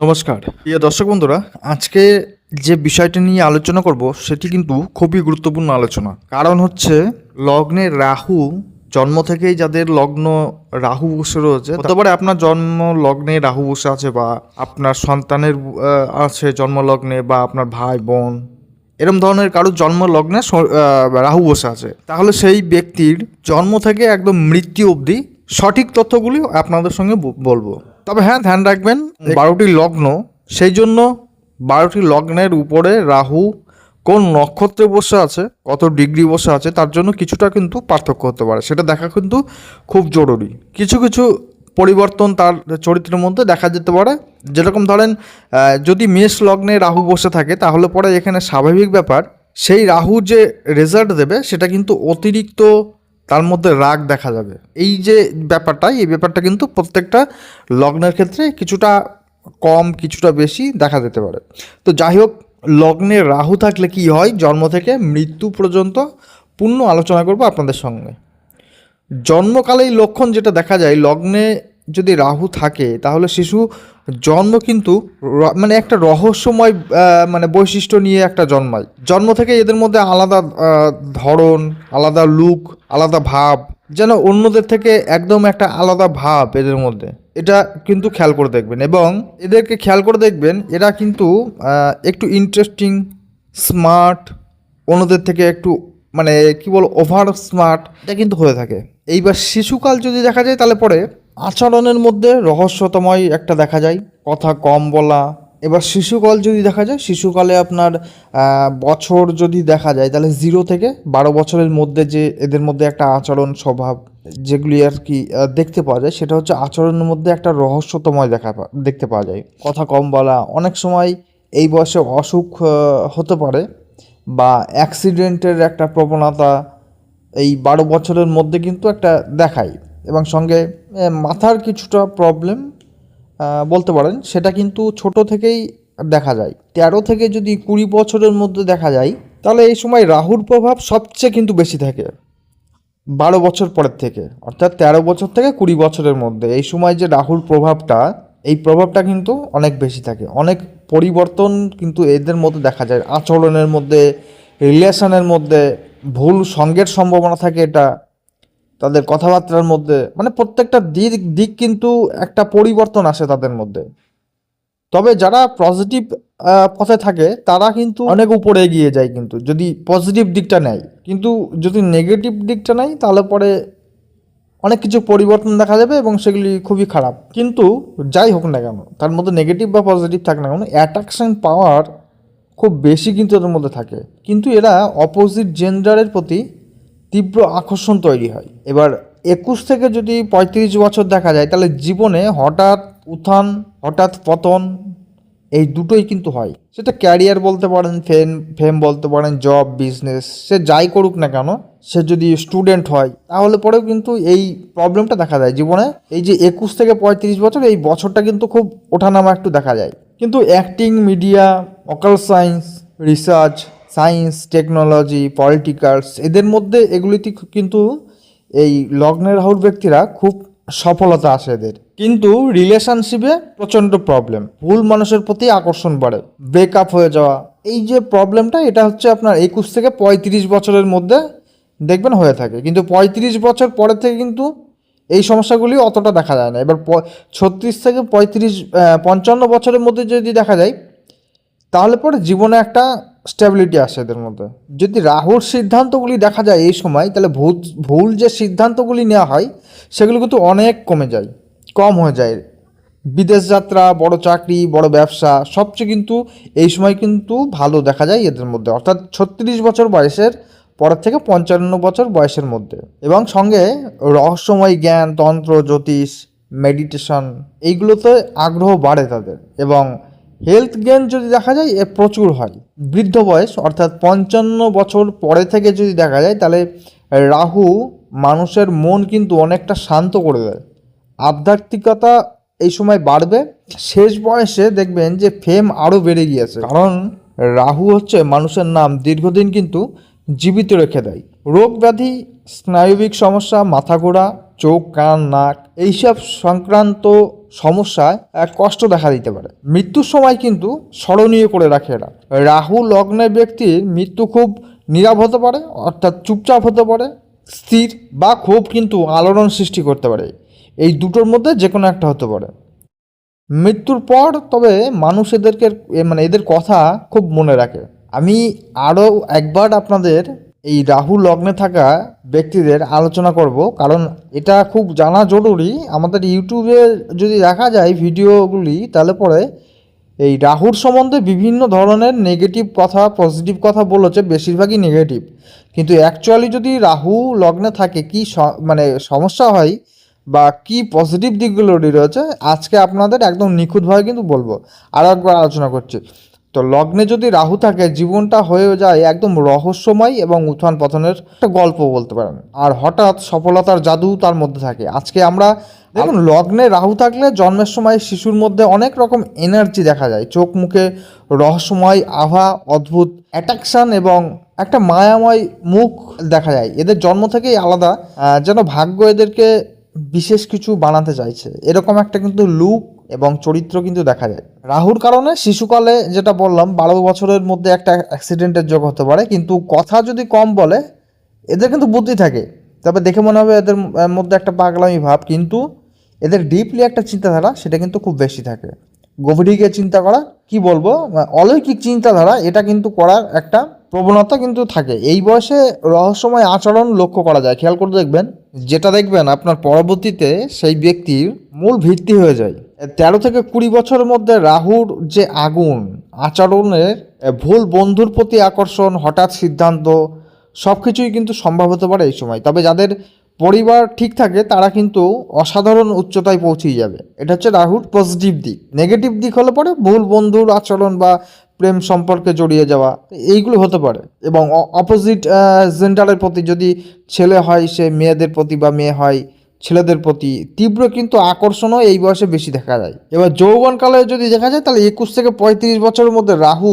নমস্কার। প্রিয় দর্শক বন্ধুরা, আজকে যে বিষয়টা নিয়ে আলোচনা করব, সেটি কিন্তু খুবই গুরুত্বপূর্ণ আলোচনা। কারণ হচ্ছে, লগ্নে রাহু, জন্ম থেকেই যাদের লগ্ন রাহু বসে রয়েছে, হতে পারে আপনার জন্ম লগ্নে রাহু বসে আছে বা আপনার সন্তানের আছে জন্ম লগ্নে বা আপনার ভাই, বোন, এরম ধরনের কারোর জন্ম লগ্নে রাহু বসে আছে। তাহলে সেই ব্যক্তির জন্ম থেকে একদম মৃত্যু অবধি সঠিক তথ্যগুলি আপনাদের সঙ্গে বলব। তবে হ্যাঁ ধ্যান রাখবেন বারোটি লগ্ন সেই জন্য বারোটি লগ্নের উপরে রাহু কোন নক্ষত্রে বসে আছে কত ডিগ্রি বসে আছে তার জন্য কিছুটা কিন্তু পার্থক্য হতে পারে। সেটা দেখা কিন্তু খুব জরুরি। কিছু কিছু পরিবর্তন তার চরিত্রের মধ্যে দেখা যেতে পারে। যেরকম ধরেন যদি মেষ লগ্নে রাহু বসে থাকে তাহলে পরে এখানে স্বাভাবিক ব্যাপার সেই রাহু যে রেজাল্ট দেবে সেটা কিন্তু অতিরিক্ত তার মধ্যে রাগ দেখা যাবে। এই যে ব্যাপারটা, এই ব্যাপারটা কিন্তু প্রত্যেকটা লগ্নের ক্ষেত্রে কিছুটা কম, কিছুটা বেশি দেখা যেতে পারে। তো যাই হোক, লগ্নে রাহু থাকলে কি হয়? জন্ম থেকে মৃত্যু পর্যন্ত পূর্ণ আলোচনা করব আপনাদের সঙ্গে। জন্মকালেই লক্ষণ যেটা দেখা যায়, লগ্নে যদি রাহু থাকে, তাহলে শিশু জন্ম কিন্তু মানে একটা রহস্যময় মানে বৈশিষ্ট্য নিয়ে একটা জন্মায়। জন্ম থেকে এদের মধ্যে আলাদা ধরন, আলাদা লুক আলাদা ভাব, যেন অন্যদের থেকে একদম একটা আলাদা ভাব এদের মধ্যে। এটা কিন্তু খেয়াল করে দেখবেন এবং এদেরকে খেয়াল করে দেখবেন, এরা কিন্তু একটু ইন্টারেস্টিং স্মার্ট অন্যদের থেকে একটু মানে কি বল ওভার স্মার্ট এটা কিন্তু হয়ে থাকে। এইবার শিশুকাল যদি দেখা যায়, তাহলে পরে আচরণের মধ্যে রহস্যতময় একটা দেখা যায়। কথা কম বলা। এবার শিশুকাল যদি দেখা যায়, শিশুকালে আপনার বছর যদি দেখা যায়, তাহলে জিরো থেকে বারো বছরের মধ্যে যে, এদের মধ্যে একটা আচরণ স্বভাব, যেগুলি আর কি দেখতে পাওয়া যায়, সেটা হচ্ছে আচরণের মধ্যে একটা রহস্যতময় দেখা দেখতে পাওয়া যায়। কথা কম বলা, অনেক সময় এই বয়সে অসুখ হতে পারে বা অ্যাক্সিডেন্টের একটা প্রবণতা এই বারো বছরের মধ্যে কিন্তু একটা দেখায়। এবং সঙ্গে মাথার কিছুটা প্রবলেম বলতে পারেন, সেটা কিন্তু ছোট থেকেই দেখা যায়। তেরো থেকে যদি কুড়ি বছরের মধ্যে দেখা যায়, তাহলে এই সময় রাহুর প্রভাব সবচেয়ে কিন্তু বেশি থাকে। বারো বছর পরের থেকে, অর্থাৎ তেরো বছর থেকে কুড়ি বছরের মধ্যে। এই সময় যে রাহুর প্রভাবটা, এই প্রভাবটা কিন্তু অনেক বেশি থাকে। অনেক পরিবর্তন কিন্তু এদের মধ্যে দেখা যায়। আচরণের মধ্যে রিলেশনের মধ্যে ভুল সঙ্গের সম্ভাবনা থাকে এটা। তাদের কথাবার্তার মধ্যে মানে প্রত্যেকটা দিক দিক কিন্তু একটা পরিবর্তন আসে তাদের মধ্যে। তবে যারা পজিটিভ পথে থাকে, তারা কিন্তু অনেক উপরে এগিয়ে যায় কিন্তু, যদি পজিটিভ দিকটা নেয়। কিন্তু যদি নেগেটিভ দিকটা নেয়, তাহলে পরে অনেক কিছু পরিবর্তন দেখা যাবে এবং সেগুলি খুবই খারাপ। কিন্তু যাই হোক না কেন, তার মধ্যে নেগেটিভ বা পজিটিভ থাকে না কেন অ্যাট্রাকশন পাওয়ার খুব বেশি কিন্তু এদের মধ্যে থাকে। কিন্তু এরা অপোজিট জেন্ডারের প্রতি তীব্র আকর্ষণ তৈরি হয়। এবার একুশ থেকে যদি পঁয়ত্রিশ বছর দেখা যায়, তাহলে জীবনে হঠাৎ উত্থান, হঠাৎ পতন, এই দুটোই কিন্তু হয়। সেটা ক্যারিয়ার বলতে পারেন, ফেম ফেম বলতে পারেন, জব, বিজনেস, সে যাই করুক না কেন, সে যদি স্টুডেন্ট হয়, তাহলে পরেও কিন্তু এই প্রবলেমটা দেখা যায় জীবনে। এই যে একুশ থেকে পঁয়ত্রিশ বছর, এই বছরটা কিন্তু খুব ওঠানামা একটু দেখা যায়। কিন্তু অ্যাক্টিং, মিডিয়া, অকাল science, research science, technology, politicals, এদের মধ্যে এগুলিতে কিন্তু এই লগ্নের রাহুর ব্যক্তিরা খুব সফলতা আসে এদের। কিন্তু রিলেশনশিপে প্রচণ্ড প্রবলেম ভুল মানুষের প্রতি আকর্ষণ বাড়ে। ব্রেকআপ হয়ে যাওয়া। এই যে প্রবলেমটা এটা হচ্ছে আপনার একুশ থেকে পঁয়ত্রিশ বছরের মধ্যে দেখবেন হয়ে থাকে। কিন্তু পঁয়ত্রিশ বছর পরে থেকে কিন্তু এই সমস্যাগুলি অতটা দেখা যায় না। এবার ছত্রিশ থেকে পঁয়ত্রিশ পঞ্চান্ন বছরের মধ্যে যদি দেখা যায়, তাহলে পরে জীবনে একটা স্টেবিলিটি আসে এদের মধ্যে। যদি রাহুর সিদ্ধান্তগুলি দেখা যায় এই সময়, তাহলে ভুল ভুল যে সিদ্ধান্তগুলি নেওয়া হয়, সেগুলো কিন্তু অনেক কমে যায়, কম হয়ে যায়। বিদেশ যাত্রা, বড় চাকরি, বড় ব্যবসা, সবচেয়ে কিন্তু এই সময় কিন্তু ভালো দেখা যায় এদের মধ্যে। অর্থাৎ ছত্রিশ বছর বয়সের, পরের থেকে পঞ্চান্ন বছর বয়সের মধ্যে। এবং সঙ্গে রহস্যময় জ্ঞান, তন্ত্র, জ্যোতিষ মেডিটেশন এইগুলোতে আগ্রহ বাড়ে তাদের। এবং হেলথ গেন যদি দেখা যায়, এ প্রচুর হয়। বৃদ্ধ বয়স, অর্থাৎ পঞ্চান্ন বছর পরে থেকে যদি দেখা যায়, তাহলে রাহু মানুষের মন কিন্তু অনেকটা শান্ত করে দেয়। আধ্যাত্মিকতা এই সময় বাড়বে। শেষ বয়সে দেখবেন যে ফেম আরও বেড়ে গিয়েছে। কারণ রাহু হচ্ছে মানুষের নাম, দীর্ঘদিন কিন্তু জীবিত রেখে দেয়। রোগ ব্যাধি, স্নায়বিক সমস্যা, মাথা ঘোরা, চোখ, কান, নাক, এইসব সংক্রান্ত সমস্যায় এক কষ্ট দেখা দিতে পারে। মৃত্যুর সময় কিন্তু স্মরণীয় করে রাখে এরা। রাহু লগ্নের ব্যক্তির মৃত্যু খুব নীরব হতে পারে, অর্থাৎ চুপচাপ হতে পারে, স্থির বা খুব কিন্তু আলোড়ন সৃষ্টি করতে পারে। এই দুটোর মধ্যে যে কোনো একটা হতে পারে। মৃত্যুর পর তবে মানুষ এদেরকে মানে এদের কথা খুব মনে রাখে। আমি আরও একবার আপনাদের এই রাহু লগ্নে থাকা ব্যক্তিদের আলোচনা করব। কারণ এটা খুব জানা জরুরি। আমাদের ইউটিউবে যদি দেখা যায় ভিডিওগুলি, তাহলে পরে এই রাহুর সম্বন্ধে বিভিন্ন ধরনের নেগেটিভ কথা পজিটিভ কথা বলেছে, বেশিরভাগই নেগেটিভ কিন্তু অ্যাকচুয়ালি যদি রাহু লগ্নে থাকে, কি মানে সমস্যা হয় বা কি পজিটিভ দিকগুলো রয়েছে, আজকে আপনাদের একদম নিখুঁতভাবে কিন্তু বলব। আরও একবার আলোচনা করছি। তো লগ্নে যদি রাহু থাকে, জীবনটা হয়ে যায় একদম রহস্যময় এবং উত্থান পতনের একটা গল্প বলতে পারেন। আর হঠাৎ সফলতার জাদু তার মধ্যে থাকে। আজকে আমরা দেখুন, লগ্নে রাহু থাকলে জন্মের সময় শিশুর মধ্যে অনেক রকম এনার্জি দেখা যায়। চোখ মুখে রহস্যময় আভা, অদ্ভুত অ্যাট্রাকশন এবং একটা মায়াময় মুখ দেখা যায়। এদের জন্ম থেকেই আলাদা। যেন ভাগ্য এদেরকে বিশেষ কিছু বানাতে চাইছে। এরকম একটা কিন্তু লুক এবং চরিত্র কিন্তু দেখা যায়। রাহুর কারণে শিশুকালে যেটা বললাম, বারো বছরের মধ্যে একটা অ্যাক্সিডেন্টের যোগ হতে পারে, কিন্তু কথা যদি কম বলে, এদের কিন্তু বুদ্ধি থাকে। তবে দেখে মনে হবে এদের মধ্যে একটা পাগলামি ভাব, কিন্তু এদের ডিপলি একটা চিন্তাধারা, সেটা কিন্তু খুব বেশি থাকে। গভীরে চিন্তা করা, কি বলব? অলৌকিক চিন্তাধারা, এটা কিন্তু করার একটা প্রবণতা কিন্তু থাকে। এই বয়সে রহস্যময় আচরণ লক্ষ্য করা যায়। খেয়াল করে দেখবেন, যেটা দেখবেন আপনার পরবর্তীতে সেই ব্যক্তির মূল ভিত্তি হয়ে যায়। তেরো থেকে কুড়ি বছরের মধ্যে রাহুর যে আগুন, আচরণের ভুল বন্ধুর প্রতি আকর্ষণ, হঠাৎ সিদ্ধান্ত সব কিছুই কিন্তু সম্ভব হতে পারে এই সময়। তবে যাদের পরিবার ঠিক থাকে, তারা কিন্তু অসাধারণ উচ্চতায় পৌঁছে যাবে। এটা হচ্ছে রাহুর পজিটিভ দিক। নেগেটিভ দিক হলে পরে ভুল বন্ধুর আচরণ বা প্রেম সম্পর্কে জড়িয়ে যাওয়া এইগুলো হতে পারে। এবং অপোজিট জেন্ডারের প্রতি যদি ছেলে হয়, সে মেয়েদের প্রতি বা মেয়ে হয়, ছেলেদের প্রতি, তীব্র কিন্তু আকর্ষণও এই বয়সে বেশি দেখা যায়। এবার যৌবনকালে যদি দেখা যায়, তাহলে একুশ থেকে পঁয়ত্রিশ বছরের মধ্যে রাহু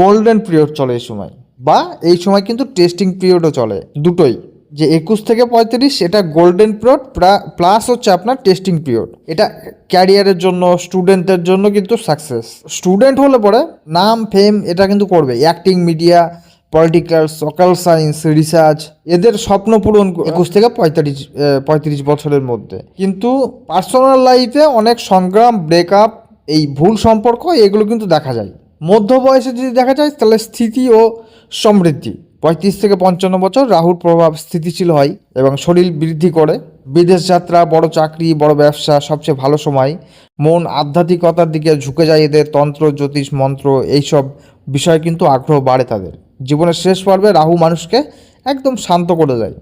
গোল্ডেন পিরিয়ড চলে এই সময়। বা এই সময় কিন্তু টেস্টিং পিরিয়ডও চলে, দুটোই। যে একুশ থেকে পঁয়ত্রিশ, এটা গোল্ডেন পিরিয়ড প্লাস হচ্ছে আপনার টেস্টিং পিরিয়ড এটা ক্যারিয়ারের জন্য স্টুডেন্টদের জন্য কিন্তু সাকসেস স্টুডেন্ট হলে পরে নাম ফেম এটা কিন্তু করবে। Acting media political social science research এদের স্বপ্ন পূরণ একুশ থেকে পঁয়তাল্লিশ পঁয়ত্রিশ বছরের মধ্যে। কিন্তু পার্সোনাল লাইফে অনেক সংগ্রাম ব্রেকআপ এই ভুল সম্পর্ক, এগুলো কিন্তু দেখা যায়। মধ্য বয়সে যদি দেখা যায়, তাহলে স্থিতি ও সমৃদ্ধি। পঁয়ত্রিশ থেকে পঞ্চান্ন বছর রাহুর প্রভাব স্থিতিশীল হয় এবং শরীর বৃদ্ধি করে। বিদেশ যাত্রা, বড় চাকরি, বড় ব্যবসা সবচেয়ে ভালো সময়। মন আধ্যাত্মিকতার দিকে ঝুঁকে যায় এদের তন্ত্র, জ্যোতিষ, মন্ত্র এইসব বিষয়ে কিন্তু আগ্রহ বাড়ে তাদের। জীবনের শেষ পর্বে রাহু মানুষকে একদম শান্ত করে দেয়।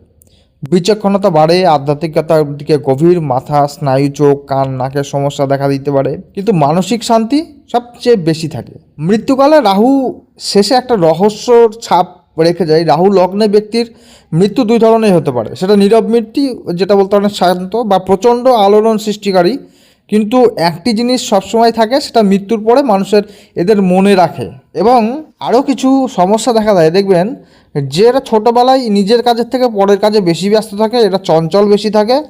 বিচক্ষণতা বাড়ে, আধ্যাত্মিকতার দিকে গভীর মাথা, স্নায়ু, চোখ, কান, নাকের সমস্যা দেখা দিতে পারে। কিন্তু মানসিক শান্তি সবচেয়ে বেশি থাকে। মৃত্যুকালে রাহু শেষে একটা রহস্যর ছাপ রেখে যায়। রাহু লগ্নে ব্যক্তির মৃত্যু দুই ধরনের হতে পারে। সেটা নীরব মৃত্যু যেটা বলতে পারেন শান্ত, বা প্রচণ্ড আলোড়ন সৃষ্টিকারী। কিন্তু একটি জিনিস সবসময় থাকে, সেটা মৃত্যুর পরে মানুষের এদের মনে রাখে। এবং আরও কিছু সমস্যা দেখা যায় দেখবেন, যে এরা ছোটোবেলায় নিজের কাজের থেকে পরের কাজে বেশি ব্যস্ত থাকে, এরা চঞ্চল বেশি থাকে,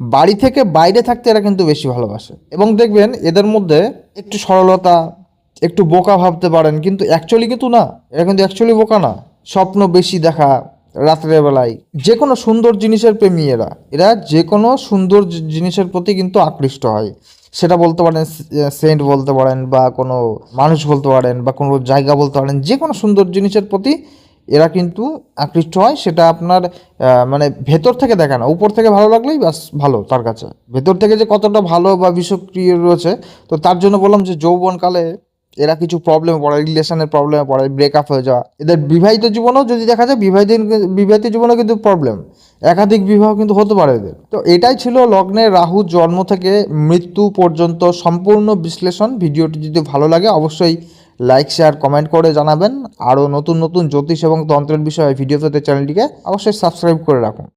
বাড়ি থেকে বাইরে থাকতে এরা কিন্তু বেশি ভালোবাসে। এবং দেখবেন, এদের মধ্যে একটু সরলতা, একটু বোকা ভাবতে পারেন, কিন্তু অ্যাকচুয়ালি কিন্তু না। এরা কিন্তু অ্যাকচুয়ালি বোকা না। স্বপ্ন বেশি দেখা রাত্রের বেলায়। যে কোনো সুন্দর জিনিসের প্রেমী এরা এরা যে কোনো সুন্দর জিনিসের প্রতি কিন্তু আকৃষ্ট হয়। সেটা বলতে পারেন সেন্ট বলতে পারেন বা কোনো মানুষ বলতে পারেন বা কোনো জায়গা বলতে পারেন যে কোনো সুন্দর জিনিসের প্রতি এরা কিন্তু আকৃষ্ট হয়। সেটা আপনার মানে ভেতর থেকে দেখে না। উপর থেকে ভালো লাগলেই ব্যাস ভালো তার কাছে। ভেতর থেকে যে কতটা ভালো বা বিষক্রিয় রয়েছে, তো তার জন্য বললাম যে যৌবনকালে এরা কিছু প্রবলেমে পড়ে রিলেশনের প্রবলেমে পড়ে ব্রেকআপ হয়ে যাওয়া। এদের বিবাহিত জীবনেও যদি দেখা যায়, বিবাহিত বিবাহিত জীবনেও কিন্তু প্রবলেম একাধিক বিবাহ কিন্তু হতে পারে এদের। তো এটাই ছিল লগ্নের রাহু জন্ম থেকে মৃত্যু পর্যন্ত সম্পূর্ণ বিশ্লেষণ। ভিডিওটি যদি ভালো লাগে, অবশ্যই লাইক শেয়ার কমেন্ট করে জানাবেন। আরও নতুন নতুন জ্যোতিষ এবং তন্ত্রের বিষয়ে ভিডিও পেতে চ্যানেলটিকে অবশ্যই সাবস্ক্রাইব করে রাখুন।